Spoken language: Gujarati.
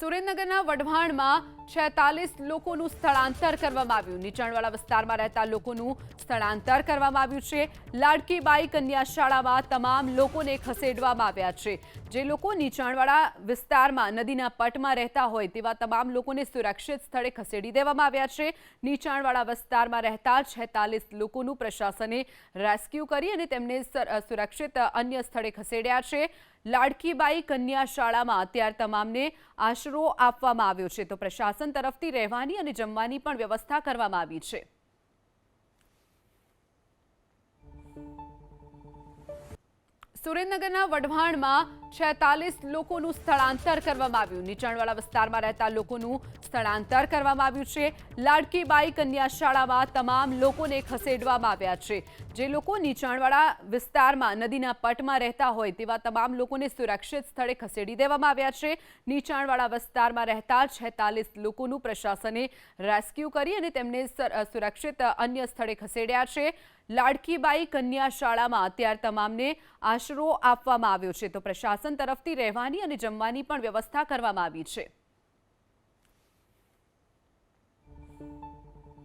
સુરેન્દ્રનગરના વઢવાણમાં છેતાલીસ લોકોનું સ્થળાંતર કરવામાં આવ્યું. નીચાણવાળા વિસ્તારમાં રહેતા લોકોનું સ્થળાંતર કરવામાં આવ્યું છે. લાડકી બાઈ કન્યા શાળામાં તમામ લોકોને ખસેડવામાં આવ્યા છે. જે લોકો નીચાણવાળા વિસ્તારમાં, નદીના પટમાં રહેતા હોય તેવા તમામ લોકોને સુરક્ષિત સ્થળે ખસેડી દેવામાં આવ્યા છે. નીચાણવાળા વિસ્તારમાં રહેતા છેતાલીસ લોકોનું પ્રશાસને રેસ્ક્યુ કરી અને તેમને સર- સુરક્ષિત અન્ય સ્થળે ખસેડ્યા છે. લાડકીબાઈ કન્યા શાળામાં અત્યાર તમામને આશરો આપવામાં આવ્યો છે. તો પ્રશાસન તરફથી રહેવાની અને જમવાની પણ વ્યવસ્થા કરવામાં આવી છે. સુરેન્દ્રનગરના વઢવાણમાં છેતાલીસ લોકોનું સ્થળાંતર કરવામાં આવ્યું. નીચાણવાળા વિસ્તારમાં રહેતા લોકોનું સ્થળાંતર કરવામાં આવ્યું છે. લાડકી બાઈ કન્યા શાળામાં તમામ લોકોને ખસેડવામાં આવ્યા છે. જે લોકો નીચાણવાળા વિસ્તારમાં નદીના પટમાં રહેતા હોય તેવા તમામ લોકોને સુરક્ષિત સ્થળે ખસેડી દેવામાં આવ્યા છે. નીચાણવાળા વિસ્તારમાં રહેતા છેતાલીસ લોકોનું પ્રશાસને રેસ્ક્યુ કરી અને તેમને સર- સુરક્ષિત અન્ય સ્થળે ખસેડ્યા છે. લાડકીબાઈ કન્યા શાળામાં અત્યાર તમામને આશરો આપવામાં આવ્યો છે. તો પ્રશાસન તરફથી રહેવાની અને જમવાની પણ વ્યવસ્થા કરવામાં આવી છે.